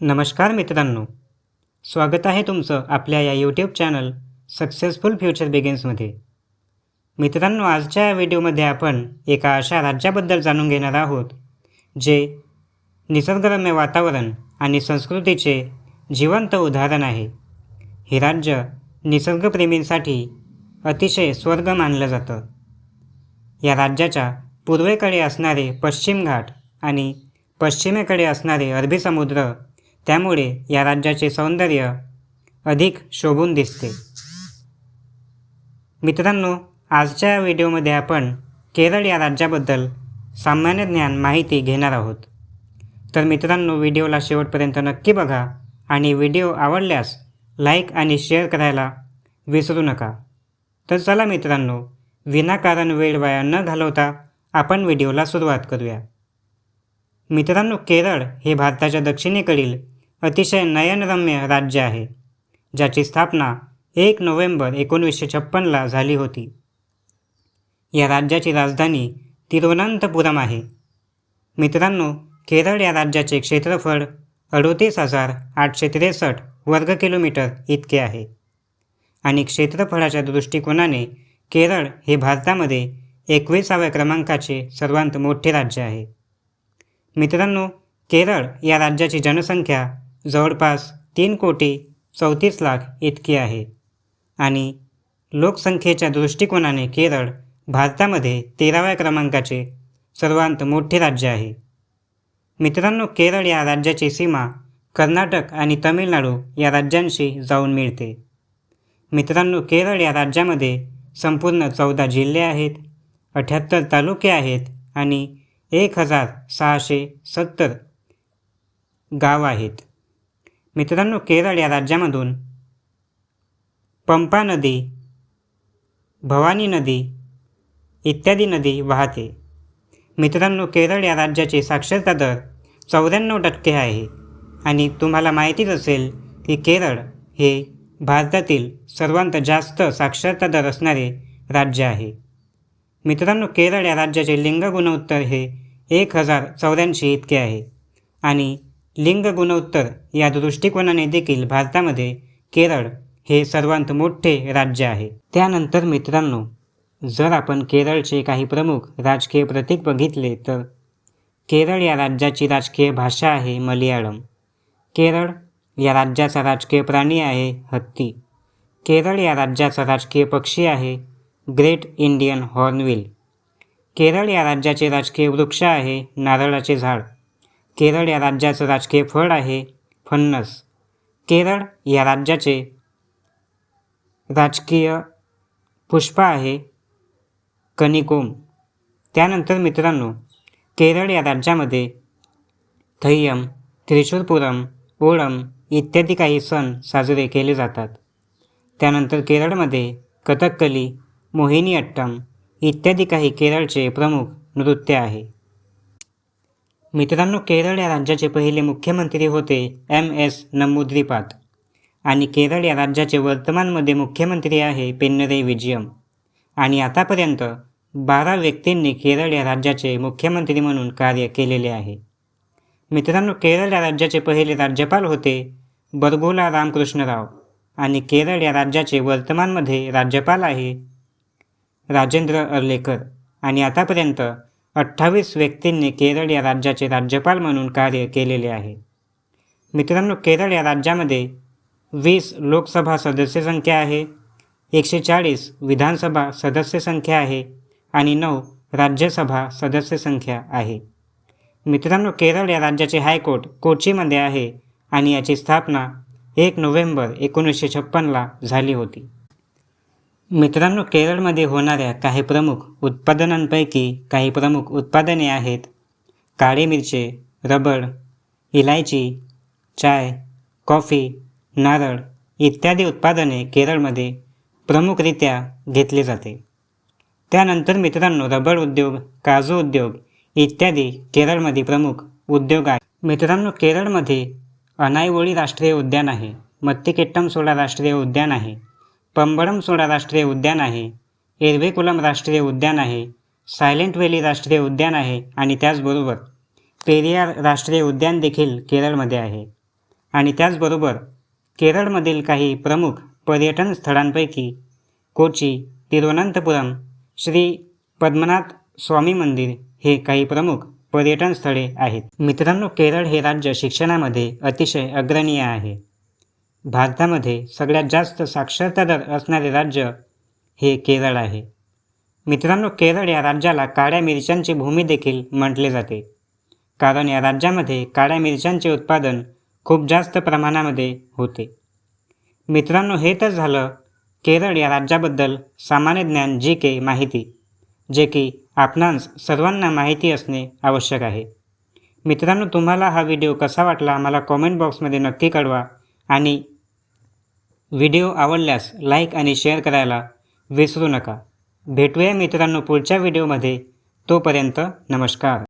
नमस्कार मित्रांनो. स्वागत आहे तुमचं आपल्या या यूट्यूब चॅनल सक्सेसफुल फ्युचर बिगिन्समध्ये मित्रांनो आजच्या या व्हिडिओमध्ये आपण एका अशा राज्याबद्दल जाणून घेणार आहोत जे निसर्गरम्य वातावरण आणि संस्कृतीचे जिवंत उदाहरण आहे. हे राज्य निसर्गप्रेमींसाठी अतिशय स्वर्ग मानलं जातं. या राज्याच्या पूर्वेकडे असणारे पश्चिम घाट आणि पश्चिमेकडे असणारे अरबी समुद्र त्यामुळे या राज्याचे सौंदर्य अधिक शोभून दिसते. मित्रांनो आजच्या व्हिडिओमध्ये आपण केरळ या राज्याबद्दल सामान्य ज्ञान माहिती घेणार आहोत. तर मित्रांनो व्हिडिओला शेवटपर्यंत नक्की बघा आणि व्हिडिओ आवडल्यास लाईक आणि शेअर करायला विसरू नका. तर चला मित्रांनो विनाकारण वेळ वाया न घालवता आपण व्हिडिओला सुरुवात करूया. मित्रांनो केरळ हे भारताच्या दक्षिणेकडील अतिशय नयनरम्य राज्य आहे ज्याची स्थापना एक नोव्हेंबर एकोणीसशे छप्पनला झाली होती. या राज्याची राजधानी तिरुवनंतपुरम आहे. मित्रांनो केरळ या राज्याचे क्षेत्रफळ अडोतीस हजार आठशे त्रेसष्ट वर्ग किलोमीटर इतके आहे. आणि क्षेत्रफळाच्या दृष्टिकोनाने केरळ हे भारतामध्ये एकविसाव्या क्रमांकाचे सर्वांत मोठे राज्य आहे. मित्रांनो केरळ या राज्याची जनसंख्या जवळपास तीन कोटी चौतीस लाख इतकी आहे. आणि लोकसंख्येच्या दृष्टिकोनाने केरळ भारतामध्ये तेराव्या क्रमांकाचे सर्वांत मोठे राज्य आहे. मित्रांनो केरळ या राज्याची सीमा कर्नाटक आणि तमिळनाडू या राज्यांशी जाऊन मिळते. मित्रांनो केरळ या राज्यामध्ये संपूर्ण चौदा जिल्हे आहेत अठ्याहत्तर तालुके आहेत आणि एक हजार सहाशे सत्तर गाव आहेत. मित्रांनो केरळ या राज्यामधून पंपा नदी भवानी नदी इत्यादी नदी वाहते. मित्रांनो केरळ या राज्याचे साक्षरता दर चौऱ्याण्णव टक्के आहे. आणि तुम्हाला माहितीच असेल की केरळ हे भारतातील सर्वांत जास्त साक्षरता दर असणारे राज्य आहे. मित्रांनो केरळ या राज्याचे लिंग गुणोत्तर हे एक हजार चौऱ्याऐंशी इतके आहे. आणि लिंग गुणोत्तर या दृष्टिकोनाने देखील भारतामध्ये केरळ हे सर्वांत मोठे राज्य आहे. त्यानंतर मित्रांनो जर आपण केरळचे काही प्रमुख राजकीय प्रतीक बघितले तर केरळ या राज्याची राजकीय भाषा आहे मल्याळम. केरळ या राज्याचा राजकीय प्राणी आहे हत्ती. केरळ या राज्याचा राजकीय पक्षी आहे ग्रेट इंडियन हॉर्नविल. केरळ या राज्याचे राजकीय वृक्ष आहे नारळाचे झाड. केरळ या राज्याचं राजकीय फळ आहे फन्नस केरळ या राज्याचे राजकीय पुष्प आहे कनिकोम त्यानंतर मित्रांनो केरळ या राज्यामध्ये थय्यम त्रिशूरपुरम ओणम इत्यादी काही सण साजरे केले जातात. त्यानंतर केरळमध्ये कथकली मोहिनीअट्टम इत्यादी काही केरळचे प्रमुख नृत्य आहे. मित्रांनो केरळ या राज्याचे पहिले मुख्यमंत्री होते एम एस नमुद्रीपाद आणि केरळ या राज्याचे वर्तमानमध्ये मुख्यमंत्री आहे पेन्नरे विजयम. आणि आतापर्यंत बारा व्यक्तींनी केरळ या राज्याचे मुख्यमंत्री म्हणून कार्य केलेले आहे. मित्रांनो केरळ या राज्याचे पहिले राज्यपाल होते बरगोला रामकृष्णराव. आणि केरळ या राज्याचे वर्तमानमध्ये राज्यपाल आहे राजेंद्र अर्लेकर. आणि आतापर्यंत अठ्ठावीस व्यक्तींनी केरळ या राज्याचे राज्यपाल म्हणून कार्य केलेले आहे. मित्रांनो केरळ या राज्यामध्ये वीस लोकसभा सदस्य संख्या आहे एकशे चाळीस विधानसभा सदस्य संख्या आहे आणि नऊ राज्यसभा सदस्य संख्या आहे. मित्रांनो केरळ या राज्याचे हायकोर्ट कोचीमध्ये आहे आणि याची स्थापना एक नोव्हेंबर एकोणीसशे छप्पनला झाली होती. मित्रांनो केरळमध्ये होणाऱ्या काही प्रमुख उत्पादनांपैकी काही प्रमुख उत्पादने आहेत काळे मिरचे रबर इलायची चाय कॉफी नारळ इत्यादी उत्पादने केरळमध्ये प्रमुखरित्या घेतली जाते. त्यानंतर मित्रांनो रबर उद्योग काजू उद्योग इत्यादी केरळमध्ये प्रमुख उद्योग आहे मित्रांनो केरळमध्ये अनायवळी राष्ट्रीय उद्यान आहे मत्तिकेट्टम सोळा राष्ट्रीय उद्यान आहे. पंबडमसोडा राष्ट्रीय उद्यान आहे. एरवेकुलम राष्ट्रीय उद्यान आहे. सायलेंट व्हॅली राष्ट्रीय उद्यान आहे आणि त्याचबरोबर पेरियार राष्ट्रीय उद्यान देखील केरळमध्ये आहे. आणि त्याचबरोबर केरळमधील काही प्रमुख पर्यटन स्थळांपैकी कोची तिरुवनंतपुरम श्री पद्मनाथ स्वामी मंदिर हे काही प्रमुख पर्यटन स्थळे आहेत. मित्रांनो केरळ हे राज्य शिक्षणामध्ये अतिशय अग्रणीय आहे. भारतामध्ये सगळ्यात जास्त साक्षरता दर असणारे राज्य हे केरळ आहे. मित्रांनो केरळ या राज्याला काळ्या मिरच्यांची भूमी देखील म्हटले जाते. कारण या राज्यामध्ये काळ्या मिरच्यांचे उत्पादन खूप जास्त प्रमाणामध्ये होते. मित्रांनो हे तर झालं केरळ या राज्याबद्दल सामान्य ज्ञान जी के माहिती जे की आपणांस सर्वांना माहिती असणे आवश्यक आहे. मित्रांनो तुम्हाला हा व्हिडिओ कसा वाटला मला कॉमेंट बॉक्समध्ये नक्की कळवा आणि व्हिडिओ आवडल्यास लाईक आणि शेअर करायला विसरू नका. भेटूया मित्रांनो पुढच्या व्हिडिओमध्ये. तोपर्यंत नमस्कार.